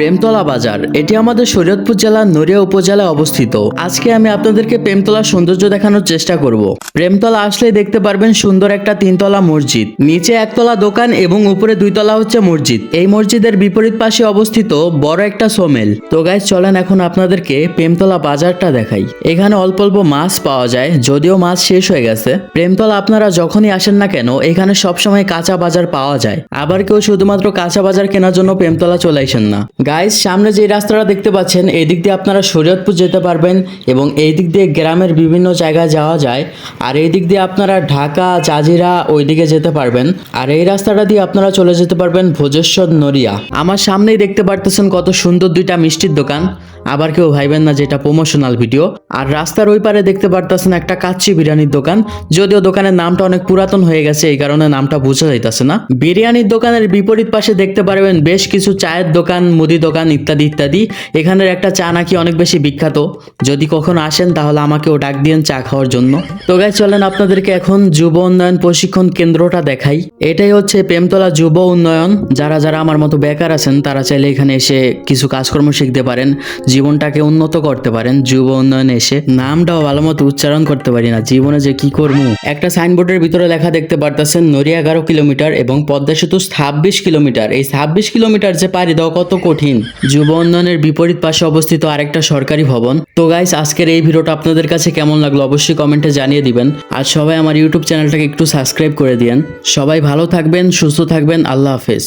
প্রেমতলা বাজার। এটি আমাদের শরীয়তপুর জেলার নড়িয়া উপজেলায় অবস্থিত। আজকে আমি আপনাদেরকে প্রেমতলার সৌন্দর্য দেখানোর চেষ্টা করব। প্রেমতলা আসলে দেখতে পারবেন সুন্দর একটা তিনতলা মসজিদ। নিচে একতলা দোকান এবং উপরে দুইতলা হচ্ছে মসজিদ। এই মসজিদের বিপরীত পাশে অবস্থিত বড় একটা সোমেল। তো গাইজ চলেন এখন আপনাদেরকে প্রেমতলা বাজারটা দেখাই। এখানে অল্প অল্প মাছ পাওয়া যায়, যদিও মাছ শেষ হয়ে গেছে। প্রেমতলা আপনারা যখনই আসেন না কেন, এখানে সবসময় কাঁচা বাজার পাওয়া যায়। আবার কেউ শুধুমাত্র কাঁচা বাজার কেনার জন্য প্রেমতলা চলে আসেন না। গাইজ সামনে যে রাস্তাটা দেখতে পাচ্ছেন, এই দিক দিয়ে আপনারা শরীয়তপুর যেতে পারবেন এবং এই দিক দিয়ে গ্রামের বিভিন্ন জায়গায় যাওয়া যায়। আর এই দিক দিয়ে আপনারা ঢাকা, জাজিরা ওইদিকে যেতে পারবেন। আর এই রাস্তাটা দিয়ে আপনারা চলে যেতে পারবেন ভোজেশ্বর নড়িয়া। আমার সামনেই দেখতে পারতেছেন কত সুন্দর দুইটা মিষ্টির দোকান। আবার কেউ ভাইবেন না যে এটা প্রমোশনাল ভিডিও আর রাস্তার ওই পারে দেখতে পারতেছেন একটা কাচ্চি বিরিয়ানির দোকান। যদিও দোকানের নামটা অনেক পুরাতন হয়ে গেছে, এই কারণে নামটা বোঝা যাইতেছে না। বিরিয়ানির দোকানের বিপরীত পাশে দেখতে পারবেন বেশ কিছু চায়ের দোকান, মুদি দোকান ইত্যাদি ইত্যাদি। এখানের একটা চা নাকি অনেক বেশি বিখ্যাত। যদি কখনো আসেন তাহলে আমাকেও ডাক দিয়েন চা খাওয়ার জন্য। তো গাই চলেন আপনাদেরকে এখন যুব উন্নয়ন প্রশিক্ষণ কেন্দ্রটা দেখাই। এটাই হচ্ছে প্রেমতলা যুব উন্নয়ন। যারা যারা আমার মতো বেকার আছেন, তারা চাইলে এখানে এসে কিছু কাজকর্ম শিখতে পারেন। জীবনটাকে উন্নত করতে পারেন, যুব উন্নয়নে এসে নামটাও ভালো মতো উচ্চারণ করতে পারি না, জীবনে যে কি করব? একটা সাইনবোর্ডের ভিতরে লেখা দেখতে পারতেছেন, নড়িয়া এগারো কিলোমিটার এবং পদ্মা সেতু ছাব্বিশ কিলোমিটার। এই ছাব্বিশ কিলোমিটার যে পাড়ি দেওয়া কত কঠিন। যুব উন্নয়নের বিপরীত পাশে অবস্থিত আরেকটা সরকারি ভবন। তো গাইস আজকের এই ভিডিওটা আপনাদের কাছে কেমন লাগল অবশ্যই কমেন্টে জানিয়ে দিবেন। আর সবাই আমার ইউটিউব চ্যানেলটাকে একটু সাবস্ক্রাইব করে দিয়েন। সবাই ভালো থাকবেন, সুস্থ থাকবেন, আল্লাহ হাফেজ।